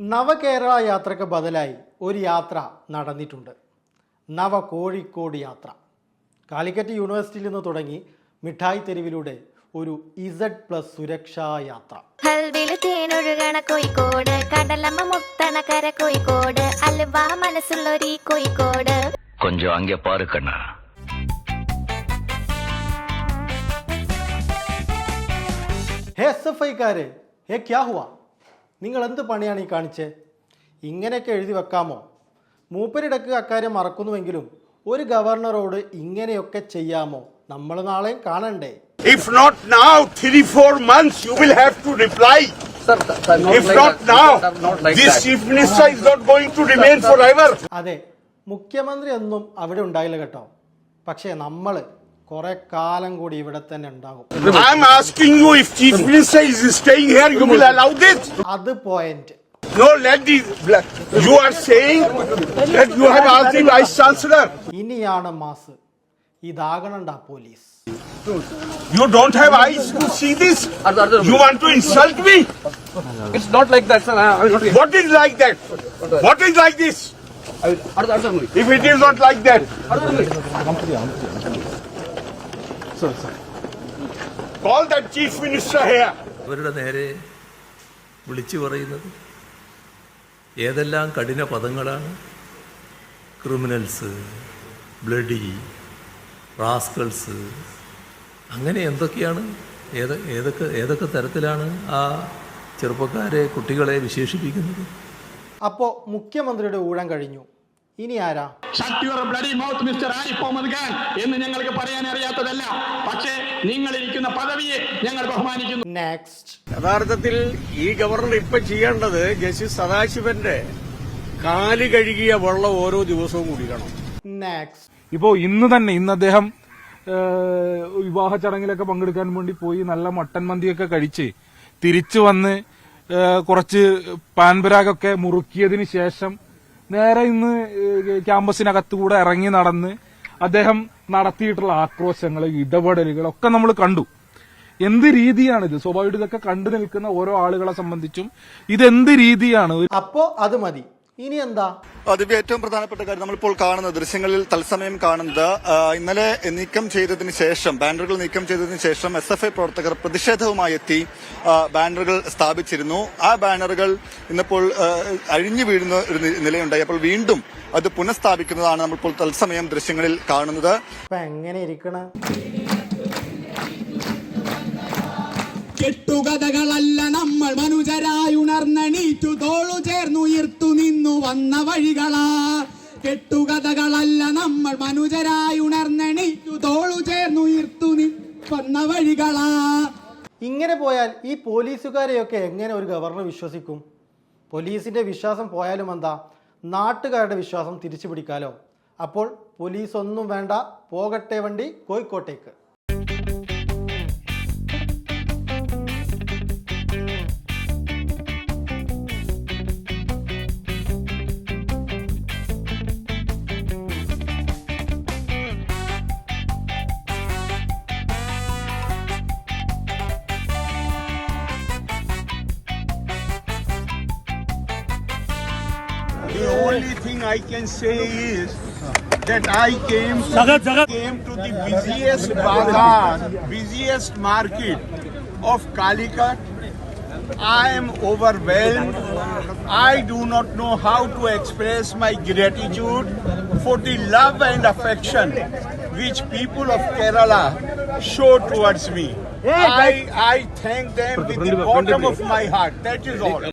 നവകേരള യാത്രയ്ക്ക് ബദലായി ഒരു യാത്ര നടന്നിട്ടുണ്ട്. നവ കോഴിക്കോട് യാത്ര. കാലിക്കറ്റ് യൂണിവേഴ്സിറ്റിയിൽ നിന്ന് തുടങ്ങി മിഠായി തെരുവിലൂടെ ഒരു ഇസഡ് പ്ലസ് സുരക്ഷാ യാത്ര. കോഴിക്കോട് കടലമ്മ മുത്തണ എസ് എഫ് ഐക്കാരെ ഹേ ക്യാഹുവ നിങ്ങൾ എന്ത് പണിയാണ് ഈ കാണിച്ചേ? ഇങ്ങനെയൊക്കെ എഴുതി വെക്കാമോ? മൂപ്പരിടക്ക് അക്കാര്യം മറക്കുന്നുവെങ്കിലും ഒരു ഗവർണറോട് ഇങ്ങനെയൊക്കെ ചെയ്യാമോ? നമ്മൾ നാളെയും കാണണ്ടേ. If not now, three, four months, you will have to reply. If not now, this chief minister is not going to remain forever. അതെ മുഖ്യമന്ത്രി ഒന്നും അവിടെ ഉണ്ടായില്ല കേട്ടോ. പക്ഷേ നമ്മൾ കുറെ കാലം കൂടി ഇവിടെ തന്നെ ഉണ്ടാകും I am asking you if chief minister is staying here, you will allow this? അത് point No, let the, you are saying that you have asked the vice chancellor. ഇനിയാണ് mass ഇതാകണണ്ട police You don't have eyes to see this? You want to insult me? It's not like that, sir. I will not. What is like that? What is like this? I will. Arda, Arda, Arda, If it is not like that, Sir, sir. call that chief minister here. അവരുടെ നേരെ വിളിച്ചു പറയുന്നത് ഏതെല്ലാം കഠിന പദങ്ങളാണ് criminals bloody റാസ്കൾസ് അങ്ങനെ എന്തൊക്കെയാണ് ഏത് ഏതൊക്കെ ഏതൊക്കെ തരത്തിലാണ് ആ ചെറുപ്പക്കാരെ കുട്ടികളെ വിശേഷിപ്പിക്കുന്നത് അപ്പോൾ മുഖ്യമന്ത്രിയുടെ ഊഴം കഴിഞ്ഞു ഇനി ആരാ? Shut your bloody mouth mister Arif Muhammad Khan എന്ന് ഞങ്ങൾക്ക് പറയാൻ അറിയാത്തതല്ല. പക്ഷേ നിങ്ങൾ ഇരിക്കുന്ന പദവിയെ ഞങ്ങൾ ബഹുമാനിക്കുന്നു. നെക്സ്റ്റ് യഥാർത്ഥത്തിൽ ഈ ഗവർണർ ഇപ്പൊ ചെയ്യേണ്ടത് ജസ്റ്റിസ് സദാശിവന്റെ കാൽ കഴുകിയ വെള്ളം ഓരോ ദിവസവും കുടിക്കണം. നെക്സ്റ്റ് ഇപ്പോ ഇന്ന് തന്നെ ഇന്ന് അദ്ദേഹം വിവാഹ ചടങ്ങിലൊക്കെ പങ്കെടുക്കാൻ വേണ്ടി പോയി നല്ല മട്ടൻ മന്തിയൊക്കെ കഴിച്ച് തിരിച്ചു വന്ന് കുറച്ച് പാൻപരാഗൊക്കെ മുറുക്കിയതിന് ശേഷം നേരെ ഇന്ന് ക്യാമ്പസിനകത്തുകൂടെ ഇറങ്ങി നടന്ന് അദ്ദേഹം നടത്തിയിട്ടുള്ള ആക്രോശങ്ങൾ ഇടപെടലുകൾ ഒക്കെ നമ്മൾ കണ്ടു. എന്ത് രീതിയാണിത്? സ്വാഭാവികം ഇതൊക്കെ കണ്ടു നിൽക്കുന്ന ഓരോ ആളുകളെ സംബന്ധിച്ചും ഇതെന്ത് രീതിയാണ്? അപ്പോ അത് മതി. ഇനി എന്താ? അതിന്റെ ഏറ്റവും പ്രധാനപ്പെട്ട കാര്യം നമ്മളിപ്പോൾ കാണുന്ന ദൃശ്യങ്ങളിൽ തത്സമയം കാണുന്നത് ഇന്നലെ നീക്കം ചെയ്തതിന് ശേഷം ബാനറുകൾ നീക്കം ചെയ്തതിന് ശേഷം എസ് എഫ് ഐ പ്രവർത്തകർ പ്രതിഷേധവുമായി എത്തി ബാനറുകൾ സ്ഥാപിച്ചിരുന്നു. ആ ബാനറുകൾ ഇന്നിപ്പോൾ അഴിഞ്ഞു വീഴുന്ന ഒരു നിലയുണ്ടായി. അപ്പോൾ വീണ്ടും അത് പുനഃസ്ഥാപിക്കുന്നതാണ് നമ്മളിപ്പോൾ തത്സമയം ദൃശ്യങ്ങളിൽ കാണുന്നത്. എങ്ങനെ ഇരിക്കണ? കെട്ടുകഥകളല്ല നമ്മൾ മനുജരായി ഉണർന്നണീറ്റു തോളു ചേർന്നുയർത്തു നിന്നു വന്ന വഴികളാ. കെട്ടുകഥകളല്ല നമ്മൾ മനുജരായി ഉണർന്നെണീറ്റു തോളു ചേർന്നുയർത്തു വന്ന വഴികളാ. ഇങ്ങനെ പോയാൽ ഈ പോലീസുകാരെയൊക്കെ എങ്ങനെ ഒരു ഗവർണർ വിശ്വസിക്കും? പോലീസിന്റെ വിശ്വാസം പോയാലും എന്താ? നാട്ടുകാരുടെ വിശ്വാസം തിരിച്ചു പിടിക്കാലോ അപ്പോൾ പോലീസ് ഒന്നും വേണ്ട പോകട്ടെ വണ്ടി കോഴിക്കോട്ടേക്ക്. The only thing I can say is that I came came to the busiest bazaar, busiest market of Calicut. I am overwhelmed. I do not know how to express my gratitude for the love and affection which people of Kerala show towards me. I, I thank them with the bottom of my heart. That is all.